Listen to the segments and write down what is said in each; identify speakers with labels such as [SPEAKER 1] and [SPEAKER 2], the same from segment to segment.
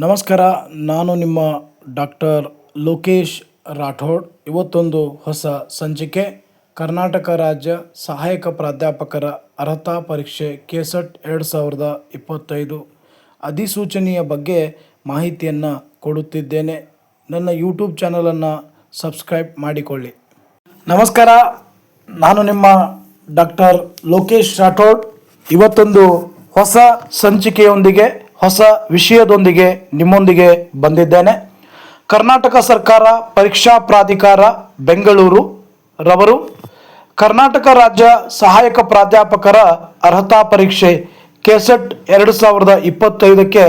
[SPEAKER 1] ನಮಸ್ಕಾರ, ನಾನು ನಿಮ್ಮ ಡಾಕ್ಟರ್ ಲೋಕೇಶ್ ರಾಠೋಡ್. ಇವತ್ತೊಂದು ಹೊಸ ಸಂಚಿಕೆ, ಕರ್ನಾಟಕ ರಾಜ್ಯ ಸಹಾಯಕ ಪ್ರಾಧ್ಯಾಪಕರ ಅರ್ಹತಾ ಪರೀಕ್ಷೆ ಕೆಸೆಟ್ ಎರಡು ಸಾವಿರದ ಇಪ್ಪತ್ತೈದು ಅಧಿಸೂಚನೆಯ ಬಗ್ಗೆ ಮಾಹಿತಿಯನ್ನು ಕೊಡುತ್ತಿದ್ದೇನೆ. ನನ್ನ ಯೂಟ್ಯೂಬ್ ಚಾನಲನ್ನು ಸಬ್ಸ್ಕ್ರೈಬ್ ಮಾಡಿಕೊಳ್ಳಿ. ನಮಸ್ಕಾರ, ನಾನು ನಿಮ್ಮ ಡಾಕ್ಟರ್ ಲೋಕೇಶ್ ರಾಠೋಡ್. ಇವತ್ತೊಂದು ಹೊಸ ಸಂಚಿಕೆಯೊಂದಿಗೆ ಹೊಸ ವಿಷಯದೊಂದಿಗೆ ನಿಮ್ಮೊಂದಿಗೆ ಬಂದಿದ್ದೇನೆ. ಕರ್ನಾಟಕ ಸರ್ಕಾರ ಪರೀಕ್ಷಾ ಪ್ರಾಧಿಕಾರ, ಬೆಂಗಳೂರು ರವರು, ಕರ್ನಾಟಕ ರಾಜ್ಯ ಸಹಾಯಕ ಪ್ರಾಧ್ಯಾಪಕರ ಅರ್ಹತಾ ಪರೀಕ್ಷೆ ಕೆಸೆಟ್ ಎರಡು ಸಾವಿರದ ಇಪ್ಪತ್ತೈದಕ್ಕೆ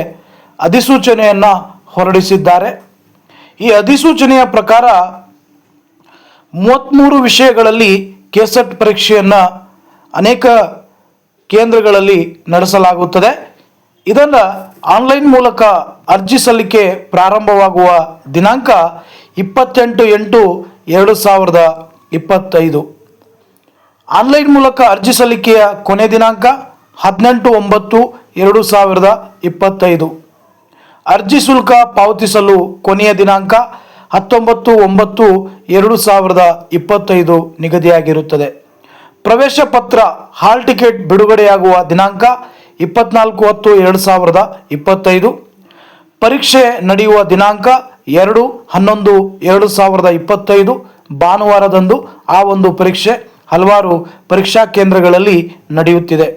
[SPEAKER 1] ಅಧಿಸೂಚನೆಯನ್ನು ಹೊರಡಿಸಿದ್ದಾರೆ. ಈ ಅಧಿಸೂಚನೆಯ ಪ್ರಕಾರ ಮೂವತ್ತ್ಮೂರು ವಿಷಯಗಳಲ್ಲಿ ಕೆಸೆಟ್ ಪರೀಕ್ಷೆಯನ್ನು ಅನೇಕ ಕೇಂದ್ರಗಳಲ್ಲಿ ನಡೆಸಲಾಗುತ್ತದೆ. ಇದನ್ನು ಆನ್ಲೈನ್ ಮೂಲಕ ಅರ್ಜಿ ಸಲ್ಲಿಕೆ ಪ್ರಾರಂಭವಾಗುವ ದಿನಾಂಕ ಇಪ್ಪತ್ತೆಂಟು ಎಂಟು ಎರಡು ಸಾವಿರದ ಇಪ್ಪತ್ತೈದು. ಆನ್ಲೈನ್ ಮೂಲಕ ಅರ್ಜಿ ಸಲ್ಲಿಕೆಯ ಕೊನೆ ದಿನಾಂಕ ಹದಿನೆಂಟು ಒಂಬತ್ತು ಎರಡು ಸಾವಿರದ ಇಪ್ಪತ್ತೈದು. ಅರ್ಜಿ ಶುಲ್ಕ ಪಾವತಿಸಲು ಕೊನೆಯ ದಿನಾಂಕ ಹತ್ತೊಂಬತ್ತು ಒಂಬತ್ತು ಎರಡು ಸಾವಿರದ ಇಪ್ಪತ್ತೈದು ನಿಗದಿಯಾಗಿರುತ್ತದೆ. ಪ್ರವೇಶ ಪತ್ರ, ಹಾಲ್ ಟಿಕೆಟ್ ಬಿಡುಗಡೆಯಾಗುವ ದಿನಾಂಕ ಇಪ್ಪತ್ನಾಲ್ಕು ಹತ್ತು ಎರಡು ಸಾವಿರದ ಇಪ್ಪತ್ತೈದು. ಪರೀಕ್ಷೆ ನಡೆಯುವ ದಿನಾಂಕ ಎರಡು ಹನ್ನೊಂದು ಎರಡು ಸಾವಿರದ ಇಪ್ಪತ್ತೈದು. ಭಾನುವಾರದಂದು ಆ ಒಂದು ಪರೀಕ್ಷೆ ಹಲವಾರು ಪರೀಕ್ಷಾ ಕೇಂದ್ರಗಳಲ್ಲಿ ನಡೆಯುತ್ತಿದೆ.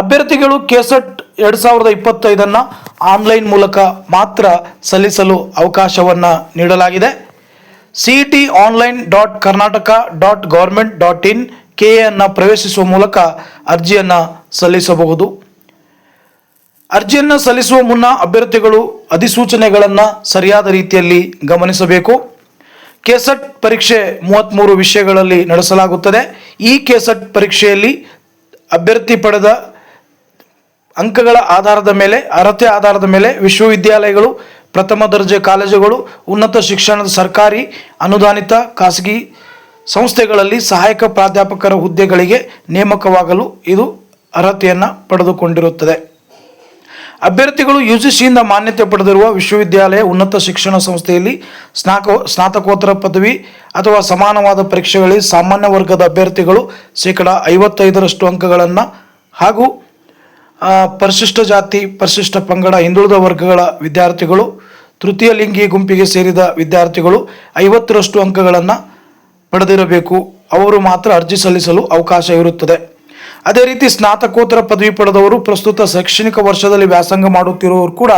[SPEAKER 1] ಅಭ್ಯರ್ಥಿಗಳು ಕೆಸೆಟ್ ಎರಡು ಸಾವಿರದ ಇಪ್ಪತ್ತೈದನ್ನು ಆನ್ಲೈನ್ ಮೂಲಕ ಮಾತ್ರ ಸಲ್ಲಿಸಲು ಅವಕಾಶವನ್ನು ನೀಡಲಾಗಿದೆ. C T online dot Karnataka dot government dot in K ಎನ್ನು ಪ್ರವೇಶಿಸುವ ಮೂಲಕ ಅರ್ಜಿಯನ್ನು ಸಲ್ಲಿಸಬಹುದು. ಅರ್ಜಿಯನ್ನು ಸಲ್ಲಿಸುವ ಮುನ್ನ ಅಭ್ಯರ್ಥಿಗಳು ಅಧಿಸೂಚನೆಗಳನ್ನು ಸರಿಯಾದ ರೀತಿಯಲ್ಲಿ ಗಮನಿಸಬೇಕು. ಕೆಸೆಟ್ ಪರೀಕ್ಷೆ ಮೂವತ್ತ್ಮೂರು ವಿಷಯಗಳಲ್ಲಿ ನಡೆಸಲಾಗುತ್ತದೆ. ಈ ಕೆಸೆಟ್ ಪರೀಕ್ಷೆಯಲ್ಲಿ ಅಭ್ಯರ್ಥಿ ಪಡೆದ ಅಂಕಗಳ ಆಧಾರದ ಮೇಲೆ, ಅರ್ಹತೆ ಆಧಾರದ ಮೇಲೆ ವಿಶ್ವವಿದ್ಯಾಲಯಗಳು, ಪ್ರಥಮ ದರ್ಜೆ ಕಾಲೇಜುಗಳು, ಉನ್ನತ ಶಿಕ್ಷಣದ ಸರ್ಕಾರಿ, ಅನುದಾನಿತ, ಖಾಸಗಿ ಸಂಸ್ಥೆಗಳಲ್ಲಿ ಸಹಾಯಕ ಪ್ರಾಧ್ಯಾಪಕರ ಹುದ್ದೆಗಳಿಗೆ ನೇಮಕವಾಗಲು ಇದು ಅರ್ಹತೆಯನ್ನು ಪಡೆದುಕೊಂಡಿರುತ್ತದೆ. ಅಭ್ಯರ್ಥಿಗಳು ಯು ಜಿ ಸಿಯಿಂದ ಮಾನ್ಯತೆ ಪಡೆದಿರುವ ವಿಶ್ವವಿದ್ಯಾಲಯ ಉನ್ನತ ಶಿಕ್ಷಣ ಸಂಸ್ಥೆಯಲ್ಲಿ ಸ್ನಾಕ, ಸ್ನಾತಕೋತ್ತರ ಪದವಿ ಅಥವಾ ಸಮಾನವಾದ ಪರೀಕ್ಷೆಗಳಲ್ಲಿ ಸಾಮಾನ್ಯ ವರ್ಗದ ಅಭ್ಯರ್ಥಿಗಳು ಶೇಕಡ ಐವತ್ತೈದರಷ್ಟು ಅಂಕಗಳನ್ನು ಹಾಗೂ ಪರಿಶಿಷ್ಟ ಜಾತಿ, ಪರಿಶಿಷ್ಟ ಪಂಗಡ, ಹಿಂದುಳಿದ ವರ್ಗಗಳ ವಿದ್ಯಾರ್ಥಿಗಳು, ತೃತೀಯ ಲಿಂಗಿ ಗುಂಪಿಗೆ ಸೇರಿದ ವಿದ್ಯಾರ್ಥಿಗಳು ಐವತ್ತರಷ್ಟು ಅಂಕಗಳನ್ನು ಪಡೆದಿರಬೇಕು. ಅವರು ಮಾತ್ರ ಅರ್ಜಿ ಸಲ್ಲಿಸಲು ಅವಕಾಶ ಇರುತ್ತದೆ. ಅದೇ ರೀತಿ ಸ್ನಾತಕೋತ್ತರ ಪದವಿ ಪಡೆದವರು ಪ್ರಸ್ತುತ ಶೈಕ್ಷಣಿಕ ವರ್ಷದಲ್ಲಿ ವ್ಯಾಸಂಗ ಮಾಡುತ್ತಿರುವವರು ಕೂಡ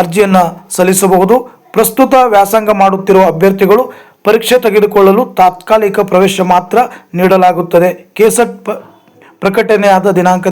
[SPEAKER 1] ಅರ್ಜಿಯನ್ನು ಸಲ್ಲಿಸಬಹುದು. ಪ್ರಸ್ತುತ ವ್ಯಾಸಂಗ ಮಾಡುತ್ತಿರುವ ಅಭ್ಯರ್ಥಿಗಳು ಪರೀಕ್ಷೆ ತೆಗೆದುಕೊಳ್ಳಲು ತಾತ್ಕಾಲಿಕ ಪ್ರವೇಶ ಮಾತ್ರ ನೀಡಲಾಗುತ್ತದೆ. ಕೆಸಟ್ ಪ್ರಕಟಣೆಯಾದ ದಿನಾಂಕ